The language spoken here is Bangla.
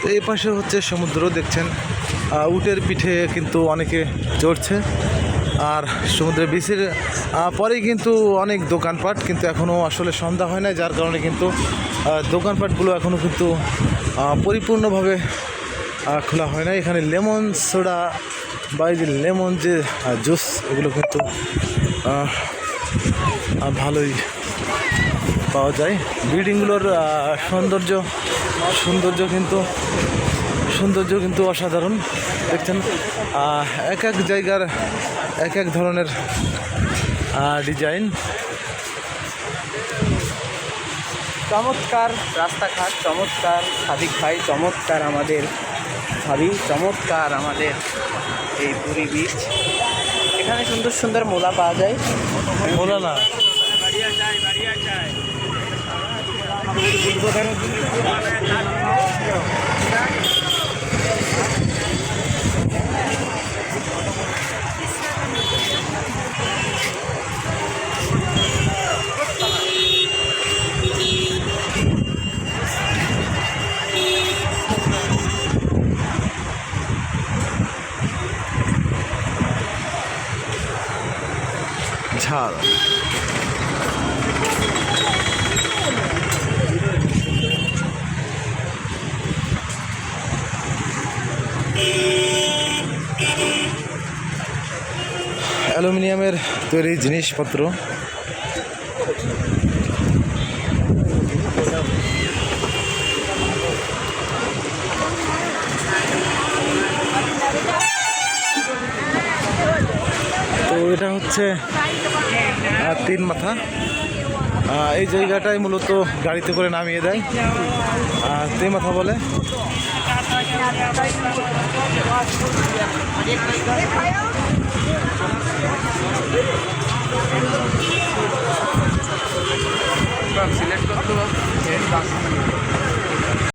তো এই পাশে হচ্ছে সমুদ্র, দেখছেন? উটের পিঠে কিন্তু অনেকে চড়ছে। আর সমুদ্রের বিচের পরেই কিন্তু অনেক দোকানপাট, কিন্তু এখনও আসলে সন্ধ্যা হয় না যার কারণে কিন্তু দোকানপাটগুলো এখনও কিন্তু পরিপূর্ণভাবে খোলা হয় না এখানে লেমন সোডা বা এই যে লেমন যে জুস, এগুলো কিন্তু ভালোই পাওয়া যায়। বিল্ডিংগুলোর সৌন্দর্য সৌন্দর্য কিন্তু সৌন্দর্য কিন্তু অসাধারণ। দেখছেন এক এক জায়গার এক এক ধরনের ডিজাইন চমৎকার রাস্তাঘাট চমৎকার সাদিক ভাই চমৎকার আমাদের ভাবি চমৎকার আমাদের এই পুরী বিচ এখানে সুন্দর সুন্দর মোলা পাওয়া যায়। বলো না 你坐在，অ্যালুমিনিয়ামের তৈরি জিনিসপত্র। তো এটা হচ্ছে তিন মাথা। এই জায়গাটাই মূলত গাড়িতে করে নামিয়ে দেয়। তিন মাথা বলে। সিলেক্ট করতে